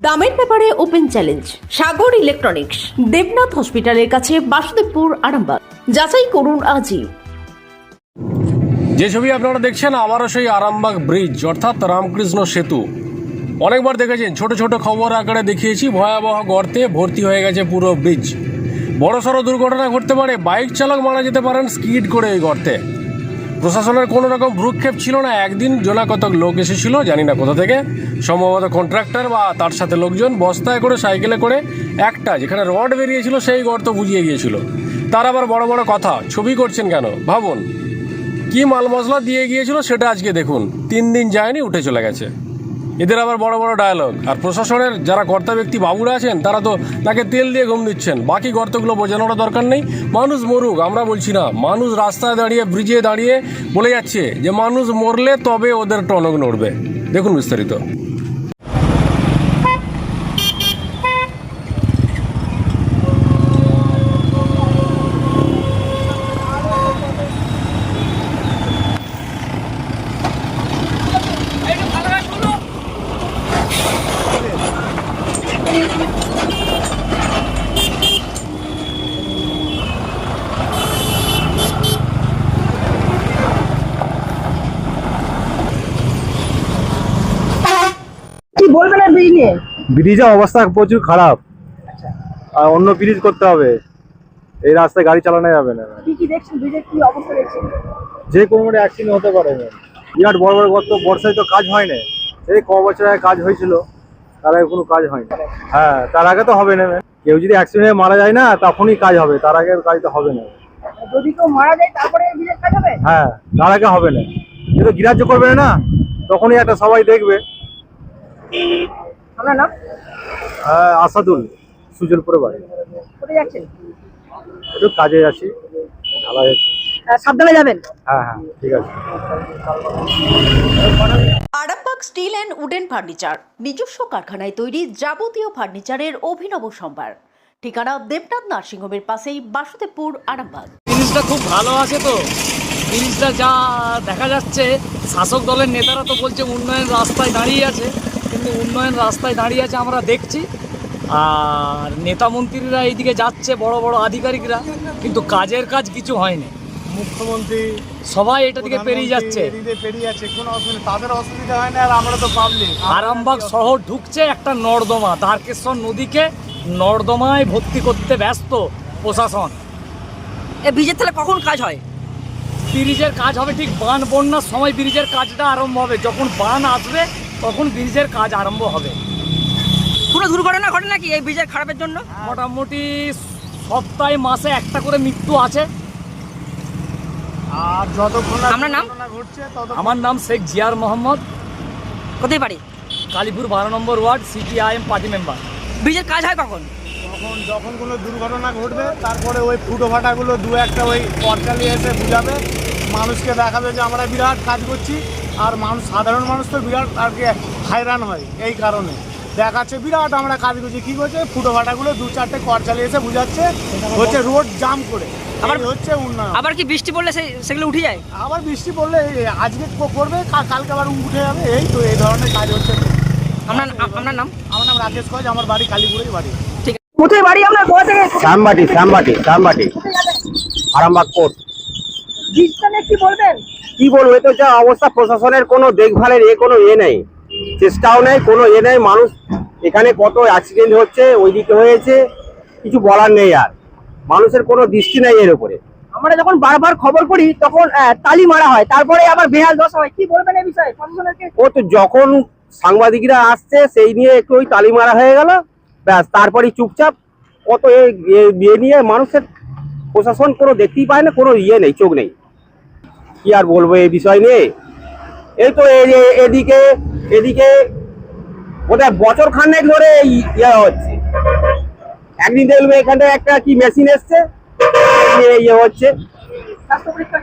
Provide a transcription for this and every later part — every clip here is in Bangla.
দামের ব্যাপারে open challenge, Sagar electronics, Debnath হসপিটালের কাছে বাসুদেবপুর, আরামবাগ। যাচাই করুন আজই। যে ছবি আপনারা দেখছেন আবারও সেই আরামবাগ ব্রিজ, অর্থাৎ রামকৃষ্ণ সেতু। অনেকবার দেখেছেন, ছোট ছোট খবর আকারে দেখিয়েছি, ভয়াবহ গর্তে ভর্তি হয়ে গেছে পুরো ব্রিজ। বড়সড় দুর্ঘটনা ঘটতে পারে, বাইক চালক মারা যেতে পারেন, স্কিড করে এই গর্তে। প্রশাসনের কোনো রকম ভ্রুক্ষেপ ছিল না। একদিন জোনা কতক লোক এসেছিল, জানি না কোথা থেকে। সম্ভবত কন্ট্রাক্টর বা তার সাথে লোকজন বস্তায় করে, সাইকেলে করে একটা যেখানে রড বেরিয়েছিল, সেই গর্ত বুঝিয়ে গিয়েছিল। তার আবার বড় বড় কথা, ছবি করছেন কেন? ভাবুন, কি মাল মশলা দিয়ে গিয়েছিল সেটা আজকে দেখুন। তিন দিন যায়নি, উঠে চলে গেছে। এদের আবার বড় বড় ডায়ালগ আর প্রশাসনের যারা কর্তা ব্যক্তি, বাবুরা আছেন, তারা তো তাকে তেল দিয়ে ঘুম দিচ্ছেন। বাকি গর্তগুলো বোঝানোর দরকার নেই। মানুষ মরুক, আমরা বলছি না। মানুষ রাস্তায় দাঁড়িয়ে ব্রিজে দাঁড়িয়ে বলে যাচ্ছে যে, মানুষ মরলে তবে ওদের টনক নড়বে। দেখুন বিস্তারিত কি বলবেন আর ব্রিজ নিয়ে? ব্রিজের অবস্থা প্রচুর খারাপ। আর অন্য ব্রিজ করতে হবে। এই রাস্তায় গাড়ি চালানো যাবে না। কি কি দেখছেন? ব্রিজের কি অবস্থা দেখছেন? যে কোনো মানে অ্যাক্সিডেন্ট হতে পারে। বিরাট বড় বড় গর্ত বর্ষায় তো কাজ হয় না। এই ক বছর আগে কাজ হয়েছিল তার আগে কোনো কাজ হয়নি। হ্যাঁ তার আগে তো হবে না। কেউ যদি অ্যাক্সিডেন্টে মারা যায় না তখনই কাজ হবে। তার আগে কাজ তো হবে না। যদি কেউ মারা যায় তারপরে কাজ হবে? হ্যাঁ তার আগে হবে না। কিন্তু গ্রাহ্য করবে না তখনই একটা সবাই দেখবে। আপনার নাম? হ্যাঁ, আসাদুল সুজলপুরে বাড়ি। কোথায় যাচ্ছেন? একটু কাজে আছি ঢালাই আছে সাবধানে যাবেন? হ্যাঁ হ্যাঁ ঠিক আছে। Arambagh steel and wooden furniture নিজস্ব কারখানায় তৈরি যাবতীয় ফার্নিচারের অভিনব সম্ভার। ঠিকানা দেবনাথ নার্সিংহোমের পাশেই বাসুদেবপুর আরামবাগ। জিনিসটা খুব ভালো আছে তো। জিনিসটা যা দেখা যাচ্ছে শাসক দলের নেতারা তো বলছে উন্নয়ন রাস্তায় দাঁড়িয়ে আছে। কিন্তু উন্নয়ন রাস্তায় দাঁড়িয়ে আছে আমরা দেখছি। আর নেতা মন্ত্রীরা এইদিকে যাচ্ছে বড় বড় আধিকারিকরা কিন্তু কাজের কাজ কিছু হয়নি। মুখ্যমন্ত্রী সবাই এটা দিকে পেরিয়ে যাচ্ছে। পেরিয়ে যাচ্ছে কোনো অসুবিধা তাদের অসুবিধা হয় না আর আমরা তো পাবলিক আরামবাগ শহর ঢুকছে একটা নর্দমা দ্বারকেশ্বর নদীকে নর্দমায় ভর্তি করতে ব্যস্ত প্রশাসন। এই ব্রিজের তাহলে কখন কাজ হয়? ব্রিজের কাজ হবে ঠিক বান বন্যার সময় ব্রিজের কাজটা আরম্ভ হবে। যখন বান আসবে তখন ব্রিজের কাজ আরম্ভ হবে। কোনো দুর্ঘটনা ঘটে নাকি এই ব্রিজের খারাপের জন্য? মোটামুটি সপ্তাহে মাসে একটা করে মৃত্যু আছে। আর যতক্ষণ আপনার নাম? ঘটছে তত আমার নাম শেখ জিয়ার মোহাম্মদ। কোথায় বাড়ি? কালীপুর বারো নম্বর ওয়ার্ড সিপিআইএম পার্টি মেম্বার। ব্রিজের কাজ হয় কখন? তখন যখন কোনো দুর্ঘটনা ঘটবে তারপরে ওই ফুটো ফাটাগুলো দু একটা ওই পরচালি এসে বুঝাবে। মানুষকে দেখাবে যে আমরা বিরাট কাজ করছি। আর মানুষ সাধারণ মানুষ তো বিরাট আর কি হাইরান হয় এই কারণে। দেখাচ্ছে বিরাট আমরা কাজ করছি। কী করছে? ফুটো ফাটাগুলো দু চারটে কর চালিয়ে এসে বুঝাচ্ছে হচ্ছে রোড জাম করে। আবার হচ্ছে উন্নয়ন। আবার কি বৃষ্টি পড়লে সেই সেগুলো উঠে যায়? আবার বৃষ্টি পড়লে আজকে করবে কালকে আবার উঠে যাবে এই তো এই ধরনের কাজ হচ্ছে। আপনার আপনার নাম? আমার নাম রাকেশ কজ আমার বাড়ি কালীপুরেই বাড়ি। ঠিক কোথায় বাড়ি আপনার? কোথা থেকে? শ্যামবাটি শ্যামবাটি শ্যামবাটি। আরামবাগ কোর্ট। কি বলবেন? কি বলব এ তো যা অবস্থা প্রশাসনের কোনো দেখভালের এ কোনো এ নেই। চেষ্টাও নেই কোনো এ নেই। মানুষ এখানে কত অ্যাক্সিডেন্ট হচ্ছে ওইদিকে হয়েছে কিছু বলার নেই আর। মানুষের কোনো দৃষ্টি নেই এর উপরে। আমরা যখন বারবার খবর করি তখন তালি মারা হয় তারপরে আবার বেহাল দশা হয়। কি বলবেন এই বিষয়ে? ও তো যখন সাংবাদিকরা আসছে সেই নিয়ে একটু ওই তালি মারা হয়ে গেল। ব্যাস তারপরেই চুপচাপ কত এ- ইয়ে নিয়ে মানুষের প্রশাসন কোনো দেখতেই পায় না কোনো ইয়ে নেই চোখ নেই। কি আর বলব এই বিষয় নিয়ে? এই তো এই যে এদিকে এদিকে ওদের বছর খানেক ধরে ইয়ে হচ্ছে। একদিন দেখবে এখানে একটা কি মেশিন এসছে? ইয়ে হচ্ছে। পরীক্ষা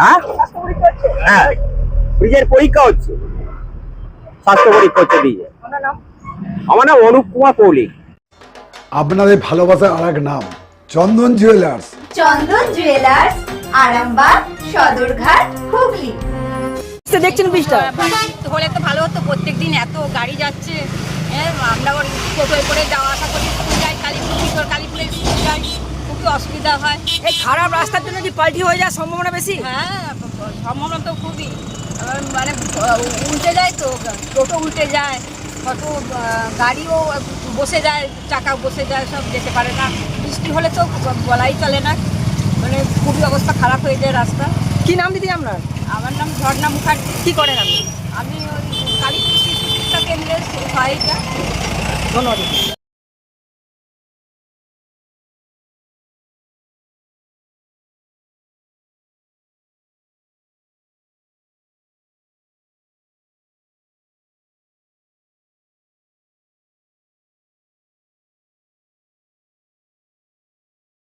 হ্যাঁ? পরীক্ষা হচ্ছে হ্যাঁ। ব্রিজের পরীক্ষা হচ্ছে। স্বাস্থ্য পরীক্ষা হচ্ছে নাম? আমার নাম অনুপ কুমার কৌলিক আপনাদের ভালোবাসার আর এক নাম চন্দন জুয়েলার্স চন্দন জুয়েলার্স আরামবাগ সদরঘাট হুগলি। দেখছেন ব্রিজটা? হলে তো ভালো হতো প্রত্যেকদিন এত গাড়ি যাচ্ছে। হ্যাঁ আমরা ওর টোটোয় করে যাওয়া আসা করি স্কুল যাই কালীপুর ভিতর কালীপুরে স্কুল যাই খুবই অসুবিধা হয়। এই খারাপ রাস্তার জন্য কি পাল্টি হয়ে যাওয়ার সম্ভাবনা বেশি? হ্যাঁ সম্ভাবনা তো খুবই। মানে উল্টে যায় তো টোটো উল্টে যায় কত গাড়িও বসে যায় চাকা বসে যায় সব যেতে পারে না। বৃষ্টি হলে তো বলাই চলে না। মানে খুবই অবস্থা খারাপ হয়ে যায় রাস্তা। কি নাম দিদি আপনার? আমার নাম ঝর্ণা মুখার্জি। কি করেন আপনি? আমি ওই কালী শিশু শিক্ষা কেন্দ্রের সহায়িকা ধন্যবাদ।